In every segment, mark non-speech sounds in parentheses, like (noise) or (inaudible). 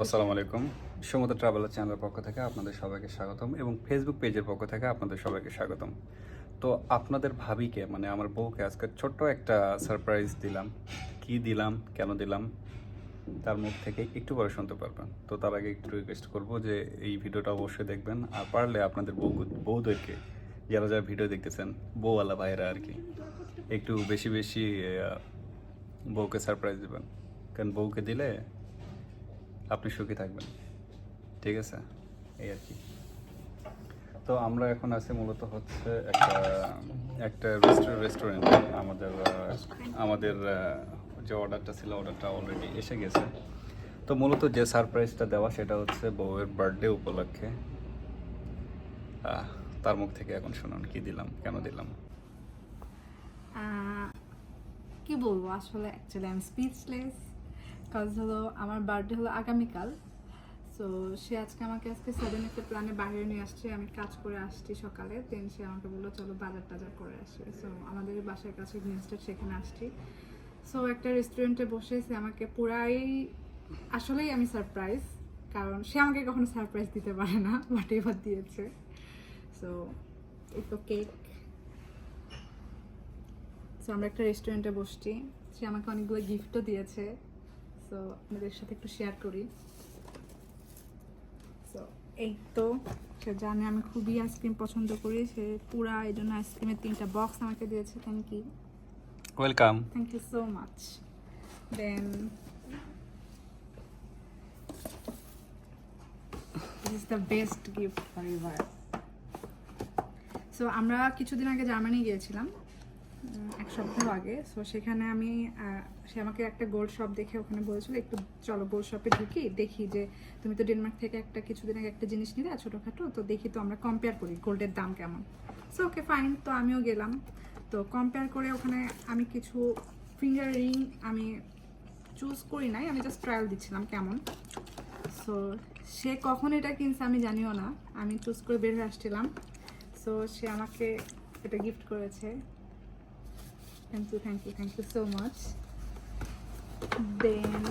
আসসালামু আলাইকুম। সমুদ্র ট্রাভেলার চ্যানেলের পক্ষ থেকে আপনাদের সবাইকে স্বাগতম এবং ফেসবুক পেজের পক্ষ থেকে আপনাদের সবাইকে স্বাগতম। তো আপনাদের ভাবিকে মানে আমার বউকে আজকে ছোট্ট একটা সারপ্রাইজ দিলাম। কি দিলাম? কেন দিলাম? তার মুখ থেকে একটু পরে শুনতে পারবেন। তো তার আগে একটু রিকোয়েস্ট করব যে এই ভিডিওটা অবশ্যই দেখবেন। আর পারলে আপনাদের বউ বউদেরকে, যারা যারা ভিডিও দেখতেছেন, বউওয়ালা ভাইয়েরা আর কি, একটু বেশি বেশি বউকে সারপ্রাইজ দেবেন। কারণ বউকে দিলে আপনি সুখী থাকবেন। ঠিক আছে? এই আর কি। তো আমরা এখন আছি মূলত হচ্ছে একটা একটা রেস্টুরেন্টে আমাদের আমাদের যে অর্ডারটা ছিল অর্ডারটা অলরেডি এসে গেছে। তো মূলত যে সারপ্রাইজটা দেওয়া সেটা হচ্ছে বউয়ের বার্থডে উপলক্ষে। তার মুখ থেকে এখন শুনুন কি দিলাম কেন দিলাম। কি বলব? আসলে অ্যাকচুয়ালি আমি স্পিচলেস কাজ হলো আমার বার্থডে হলো আগামীকাল। সো সে আজকে আমাকে আজকে সাডেন একটা প্ল্যানে বাইরে নিয়ে আসছে। আমি কাজ করে আসছি সকালে। দেন সে আমাকে বলল, চলো বাজার টাজার করে আসি। সো আমাদের বাসার কাছে গ্রিন স্টেট সেখানে আসছি। সো একটা রেস্টুরেন্টে বসে সে আমাকে পুরাই, আসলেই আমি সারপ্রাইজ কারণ সে আমাকে কখনো সারপ্রাইজ দিতে পারে না (laughs) বাট এবার দিয়েছে। সো এই তো কেক সো আমরা একটা রেস্টুরেন্টে বসছি। সে আমাকে অনেকগুলো গিফটও দিয়েছে। সো আপনাদের সাথে একটু শেয়ার করি। সো এই তো সে জানে আমি খুবই আইসক্রিম পছন্দ করি। সে পুরা এই জন্য আইসক্রিমের তিনটা বক্স আমাকে দিয়েছে। Thank you welcome thank you so much then this is the best gift for so আমরা কিছুদিন আগে জার্মানি গিয়েছিলাম। সপ্তাহ আগে সো সেখানে আমি সে আমাকে একটা গোল্ড শপ দেখে ওখানে বলেছিল, একটু চলো গোল্ড শপে ঢুকি, দেখি যে তুমি তো ডেনমার্ক থেকে একটা কিছুদিন আগে একটা জিনিস নিলে ছোটোখাটো, তো দেখি তো আমরা কম্পেয়ার করি গোল্ডের দাম কেমন। সো ওকে ফাইন তো আমিও গেলাম। তো কম্পেয়ার করে ওখানে আমি কিছু ফিঙ্গার রিং আমি চুজ করি নাই, আমি জাস্ট ট্রায়াল দিচ্ছিলাম কেমন। সো সে কখন এটা কিনছে আমি জানিও না, আমি চুজ করে বের হয়ে আসছিলাম। সো সে আমাকে এটা গিফট করেছে। Thank you thank you thank you so much then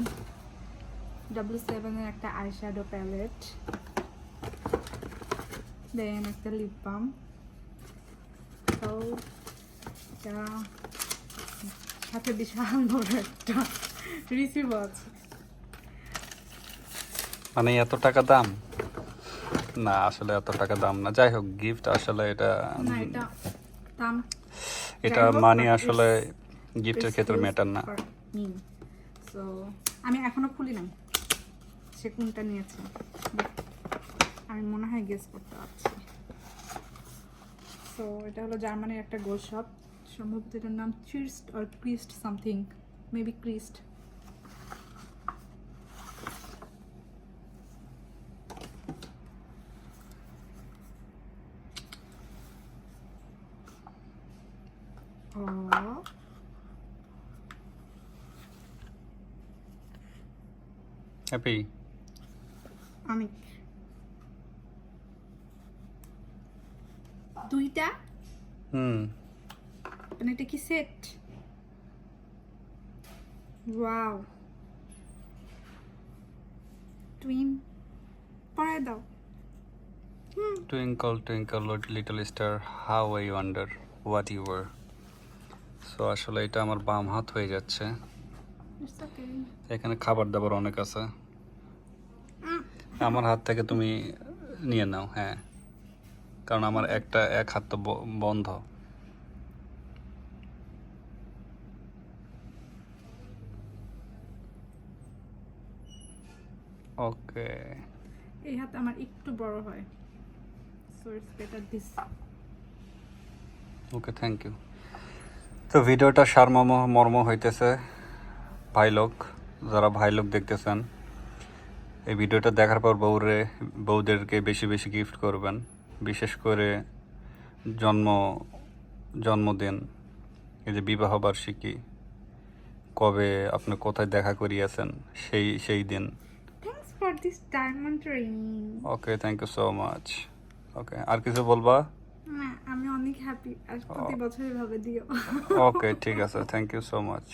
W সেভেনের একটা আইশ্যাডো প্যালেট দেন একটা লিপ বাম তো সাথে বিশাল বড় একটা রিসিভ আছে। মানে এত টাকা দাম? না আসলে এত টাকা দাম না। যাই হোক গিফট আসলে এটা না এটা দাম এটা মানে আসলে গিফটের ক্ষেত্রে ম্যাটার না। সো আমি এখনও খুলি নাই। সে কোনটা নিয়েছে? আমি মনে হয় গেস করতে পারছি। সো এটা হলো জার্মানির একটা গোল শপ সম্ভবত এটার নাম চিস্ট অর ক্রিস্ট সামথিং মেবি ক্রিস্ট হ্যাপি অনেক দুইটা? হুম। মানে এটা কি সেট? ওয়াও। টুইন পড়ায় দাও। Twinkle twinkle little star how I wonder what you were so আসলে এটা আমার বাম হাত হয়ে যাচ্ছে। এখানে খাবার দাবার অনেক আছে। আমার হাত থেকে তুমি নিয়ে নাও হ্যাঁ। কারণ আমার একটা এক হাত তো বন্ধ। ওকে এই হাত আমার একটু বড় হয়। So it's better this okay thank you তো ভিডিওটা সারমর্ম মর্ম হইতেছে ভাই লোক যারা ভাই লোক দেখতেছেন এই ভিডিওটা দেখার পর বউরে বউদেরকে বেশি বেশি গিফট করবেন বিশেষ করে জন্ম জন্মদিন এই যে বিবাহ বার্ষিকী কবে আপনি কোথায় দেখা করিয়েছেন সেই সেই দিন। Thanks for this diamond ring okay thank you so much okay আর কিছু বলবা? আমি অনেক হ্যাপি আর প্রতি বছর এভাবে দিও। ওকে ঠিক আছে। Thank you so much